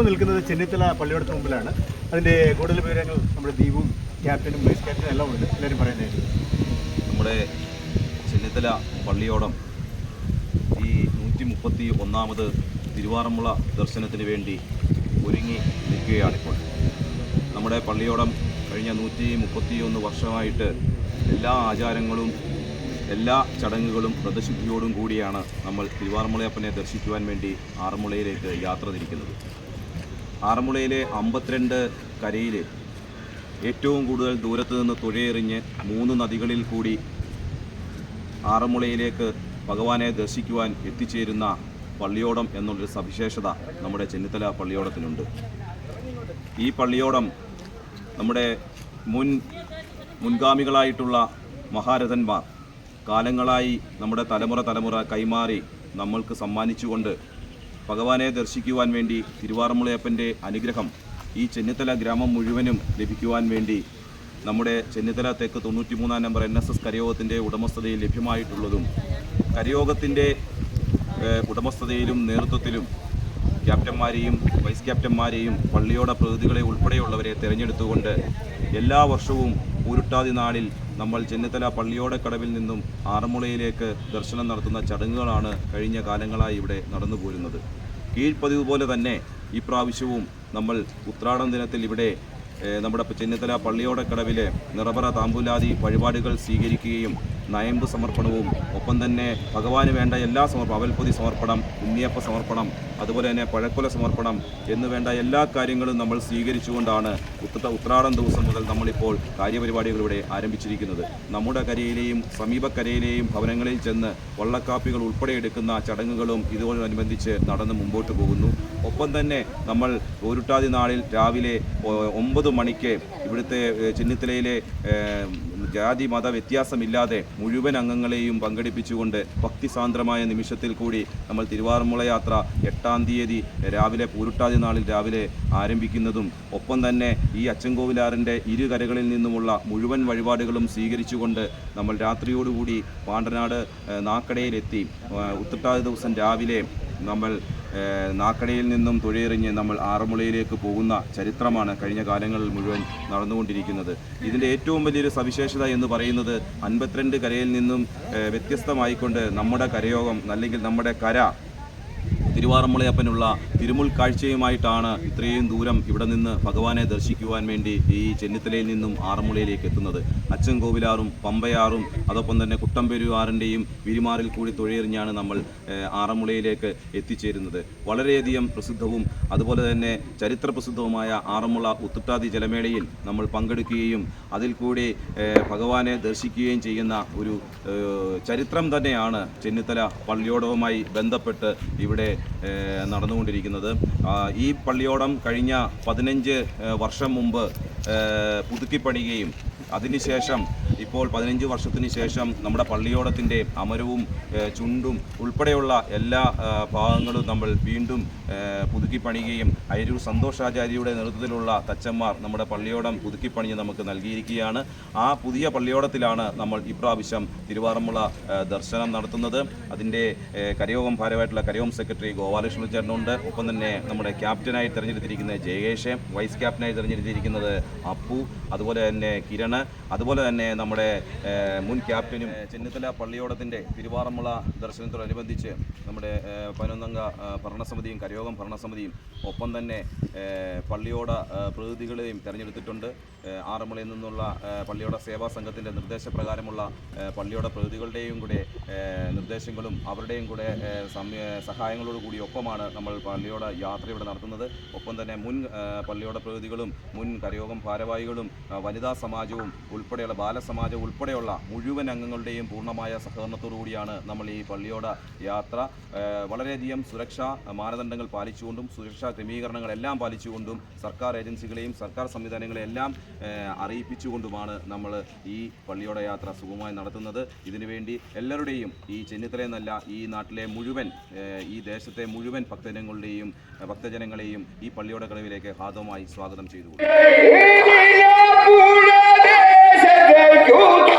നിൽക്കുന്നത് ചെന്നിത്തല പള്ളിയോടത്ത് മുമ്പിലാണ്. അതിന്റെ കൂടുതൽ വിവരങ്ങൾ നമ്മുടെ ദീപും ക്യാപ്റ്റനും വൈസ് ക്യാപ്റ്റനും എല്ലാം ഉണ്ട്. എല്ലാവരും പറയുന്നതായിരിക്കും നമ്മുടെ ചെന്നിത്തല പള്ളിയോടം ഈ നൂറ്റി മുപ്പത്തി ഒന്നാമത് തിരുവാറന്മുള ദർശനത്തിന് വേണ്ടി ഒരുങ്ങി നിൽക്കുകയാണിപ്പോൾ നമ്മുടെ പള്ളിയോടം കഴിഞ്ഞ നൂറ്റി മുപ്പത്തി ഒന്ന് വർഷമായിട്ട് എല്ലാ ആചാരങ്ങളും എല്ലാ ചടങ്ങുകളും വ്രതശുദ്ധിയോടും കൂടിയാണ് നമ്മൾ തിരുവാറന്മുളയപ്പനെ ദർശിക്കുവാൻ വേണ്ടി ആറന്മുളയിലേക്ക് യാത്ര തിരിക്കുന്നത്. ആറന്മുളയിലെ അമ്പത്തിരണ്ട് കരയിൽ ഏറ്റവും കൂടുതൽ ദൂരത്ത് നിന്ന് തുഴയെറിഞ്ഞ് മൂന്ന് നദികളിൽ കൂടി ആറന്മുളയിലേക്ക് ഭഗവാനെ ദർശിക്കുവാൻ എത്തിച്ചേരുന്ന പള്ളിയോടം എന്നുള്ളൊരു സവിശേഷത നമ്മുടെ ചെന്നിത്തല പള്ളിയോടത്തിനുണ്ട്. ഈ പള്ളിയോടം നമ്മുടെ മുൻ മുൻഗാമികളായിട്ടുള്ള മഹാരഥന്മാർ കാലങ്ങളായി നമ്മുടെ തലമുറ തലമുറ കൈമാറി നമ്മൾക്ക് സമ്മാനിച്ചുകൊണ്ട് ഭഗവാനെ ദർശിക്കുവാൻ വേണ്ടി തിരുവാറമുളയപ്പന്റെ അനുഗ്രഹം ഈ ചെന്നിത്തല ഗ്രാമം മുഴുവനും ലഭിക്കുവാൻ വേണ്ടി നമ്മുടെ ചെന്നിത്തല തെക്ക് തൊണ്ണൂറ്റി മൂന്നാം നമ്പർ എൻ എസ് എസ് കരയോഗത്തിന്റെ ഉടമസ്ഥതയിൽ ലഭ്യമായിട്ടുള്ളതും കരയോഗത്തിന്റെ ഉടമസ്ഥതയിലും നേതൃത്വത്തിലും ക്യാപ്റ്റന്മാരെയും വൈസ് ക്യാപ്റ്റന്മാരെയും പള്ളിയോട പ്രതിനിധികളെ ഉൾപ്പെടെയുള്ളവരെ തിരഞ്ഞെടുത്തുകൊണ്ട് എല്ലാ വർഷവും ഊരുട്ടാതി നാളിൽ നമ്മൾ ചെന്നിത്തല പള്ളിയോടക്കടവിൽ നിന്നും ആറന്മുളയിലേക്ക് ദർശനം നടത്തുന്ന ചടങ്ങുകളാണ് കഴിഞ്ഞ കാലങ്ങളായി ഇവിടെ നടന്നു പോരുന്നത് കീഴ്പ്പതിവ് പോലെ തന്നെ ഈ പ്രാവശ്യവും നമ്മൾ ഉത്രാടം ദിനത്തിൽ ഇവിടെ നമ്മുടെ ചെന്നിത്തല പള്ളിയോടക്കടവിലെ നിറപറ താമ്പൂലാതി വഴിപാടുകൾ സ്വീകരിക്കുകയും നയമ്പ് സമർപ്പണവും ഒപ്പം തന്നെ ഭഗവാന് വേണ്ട എല്ലാ സമർപ്പണം അവൽപ്പൊതി സമർപ്പണം ഉണ്ണിയപ്പ സമർപ്പണം അതുപോലെ തന്നെ പഴക്കൊല സമർപ്പണം എന്ന് വേണ്ട എല്ലാ കാര്യങ്ങളും നമ്മൾ സ്വീകരിച്ചുകൊണ്ടാണ് ഉത്ര ഉത്രാടം ദിവസം മുതൽ നമ്മളിപ്പോൾ കാര്യപരിപാടികളിലൂടെ ആരംഭിച്ചിരിക്കുന്നത്. നമ്മുടെ കരയിലെയും സമീപക്കരയിലെയും ഭവനങ്ങളിൽ ചെന്ന് വള്ളക്കാപ്പികൾ ഉൾപ്പെടെ എടുക്കുന്ന ചടങ്ങുകളും ഇതോടനുബന്ധിച്ച് നടന്ന് മുമ്പോട്ട് പോകുന്നു. ഒപ്പം തന്നെ നമ്മൾ ഓരുട്ടാതി നാളിൽ രാവിലെ ഒമ്പത് മണിക്ക് ഇവിടുത്തെ ചെന്നിത്തലയിലെ ജാതി മത വ്യത്യാസമില്ലാതെ മുഴുവൻ അംഗങ്ങളെയും പങ്കെടുപ്പിച്ചുകൊണ്ട് ഭക്തിസാന്ദ്രമായ നിമിഷത്തിൽ കൂടി നമ്മൾ തിരുവാറന്മുള യാത്ര എട്ടാം തീയതി രാവിലെ പൂരുട്ടാതി നാളിൽ രാവിലെ ആരംഭിക്കുന്നതും ഒപ്പം തന്നെ ഈ അച്ചൻകോവിലാറിന്റെ ഇരു കരകളിൽ നിന്നുമുള്ള മുഴുവൻ വഴിപാടുകളും സ്വീകരിച്ചുകൊണ്ട് നമ്മൾ രാത്രിയോടുകൂടി പാണ്ടനാട് നാക്കടയിലെത്തി ഏഹ്, ഉത്രട്ടാതി ദിവസം രാവിലെ നമ്മൾ നാക്കടയിൽ നിന്നും തുഴയെറിഞ്ഞ് നമ്മൾ ആറന്മുളയിലേക്ക് പോകുന്ന ചരിത്രമാണ് കഴിഞ്ഞ കാലങ്ങളിൽ മുഴുവൻ നടന്നുകൊണ്ടിരിക്കുന്നത്. ഇതിന്റെ ഏറ്റവും വലിയൊരു സവിശേഷത എന്ന് പറയുന്നത് അൻപത്തിരണ്ട് കരയിൽ നിന്നും വ്യത്യസ്തമായിക്കൊണ്ട് നമ്മുടെ കരയോഗം അല്ലെങ്കിൽ നമ്മുടെ കര തിരുവാറന്മുളയപ്പനുള്ള തിരുമുൽ കാഴ്ചയുമായിട്ടാണ് ഇത്രയും ദൂരം ഇവിടെ നിന്ന് ഭഗവാനെ ദർശിക്കുവാൻ വേണ്ടി ഈ ചെന്നിത്തലയിൽ നിന്നും ആറന്മുളയിലേക്ക് എത്തുന്നത്. അച്ചൻ കോവിലാറും പമ്പയാറും അതോടൊപ്പം തന്നെ കുട്ടമ്പെരുവാറിന്റെയും വിരിമാറിൽ കൂടി തൊഴിയെറിഞ്ഞാണ് നമ്മൾ ആറന്മുളയിലേക്ക് എത്തിച്ചേരുന്നത്. വളരെയധികം പ്രസിദ്ധവും അതുപോലെ തന്നെ ചരിത്ര പ്രസിദ്ധവുമായ ആറന്മുള ഉത്തുട്ടാതി ജലമേളയിൽ നമ്മൾ പങ്കെടുക്കുകയും അതിൽ കൂടി ഭഗവാനെ ദർശിക്കുകയും ചെയ്യുന്ന ഒരു ചരിത്രം തന്നെയാണ് ചെന്നിത്തല പള്ളിയോടവുമായി ബന്ധപ്പെട്ട് ഇവിടെ നടന്നുകൊണ്ടിരിക്കുന്നത്. ഈ പള്ളിയോടം കഴിഞ്ഞ പതിനഞ്ച് വർഷം മുമ്പ് പുതുക്കിപ്പണിയുകയും അതിനുശേഷം ഇപ്പോൾ പതിനഞ്ച് വർഷത്തിന് ശേഷം നമ്മുടെ പള്ളിയോടത്തിന്റെ അമരവും ചുണ്ടും ഉൾപ്പെടെയുള്ള എല്ലാ ഭാഗങ്ങളും നമ്മൾ വീണ്ടും ഏഹ്, പുതുക്കിപ്പണിയുകയും അയരൂർ സന്തോഷാചാര്യയുടെ നേതൃത്വത്തിലുള്ള തച്ചന്മാർ നമ്മുടെ പള്ളിയോടം പുതുക്കിപ്പണിഞ്ഞ് നമുക്ക് നൽകിയിരിക്കുകയാണ്. ആ പുതിയ പള്ളിയോടത്തിലാണ് നമ്മൾ ഇപ്രാവശ്യം തിരുവാറന്മുള ദർശനം നടത്തുന്നത്. അതിന്റെ കരയോഗം ഭാരമായിട്ടുള്ള കരയോഗം സെക്രട്ടറി ഗോപാലകൃഷ്ണൻ ചേട്ടനുണ്ട്. ഒപ്പം തന്നെ നമ്മുടെ ക്യാപ്റ്റനായി തിരഞ്ഞെടുത്തിരിക്കുന്ന ജയേഷ് വൈസ് ക്യാപ്റ്റനായി തിരഞ്ഞെടുത്തിരിക്കുന്നത് അപ്പു. അതുപോലെ തന്നെ കിരണ് അതുപോലെ തന്നെ നമ്മുടെ മുൻ ക്യാപ്റ്റനും ചെന്നിത്തല പള്ളിയോടത്തിന്റെ തിരുവാറന്മുള ദർശനത്തോടനുബന്ധിച്ച് നമ്മുടെ പതിനൊന്നംഗ ഭരണസമിതിയും കരയോഗം ഭരണസമിതിയും ഒപ്പം തന്നെ പള്ളിയോട പ്രതിനിധികളെയും തിരഞ്ഞെടുത്തിട്ടുണ്ട്. ആറന്മുളയിൽ നിന്നുള്ള പള്ളിയോട സേവാ സംഘത്തിന്റെ നിർദ്ദേശപ്രകാരമുള്ള പള്ളിയോട പ്രതിനിധികളുടെയും കൂടെ നിർദ്ദേശങ്ങളും അവരുടെയും കൂടെ സഹായങ്ങളോട് കൂടി ഒപ്പമാണ് നമ്മൾ പള്ളിയോട യാത്ര ഇവിടെ നടത്തുന്നത്. ഒപ്പം തന്നെ മുൻ പള്ളിയോട പ്രതിനിധികളും മുൻ കരയോഗം ഭാരവാഹികളും വനിതാ സമാജവും ഉൾപ്പെടെയുള്ള ബാലസമാജം ഉൾപ്പെടെയുള്ള മുഴുവൻ അംഗങ്ങളുടെയും പൂർണമായ സഹകരണത്തോടു കൂടിയാണ് നമ്മൾ ഈ പള്ളിയോട യാത്ര വളരെയധികം സുരക്ഷാ മാനദണ്ഡങ്ങൾ പാലിച്ചുകൊണ്ടും സുരക്ഷാ ക്രമീകരണങ്ങളെല്ലാം പാലിച്ചുകൊണ്ടും സർക്കാർ ഏജൻസികളെയും സർക്കാർ സംവിധാനങ്ങളെല്ലാം ഏഹ്, അറിയിപ്പിച്ചുകൊണ്ടുമാണ് നമ്മൾ ഈ പള്ളിയോട യാത്ര സുഗമമായി നടത്തുന്നത് ഇതിനുവേണ്ടി എല്ലാവരുടെയും ഈ ചെന്നിത്തലയെന്നല്ല ഈ നാട്ടിലെ മുഴുവൻ ഈ ദേശത്തെ മുഴുവൻ ഭക്തജനങ്ങളുടെയും ഭക്തജനങ്ങളെയും ഈ പള്ളിയോട കടവിലേക്ക് ഹാർദവമായി സ്വാഗതം ചെയ്തു que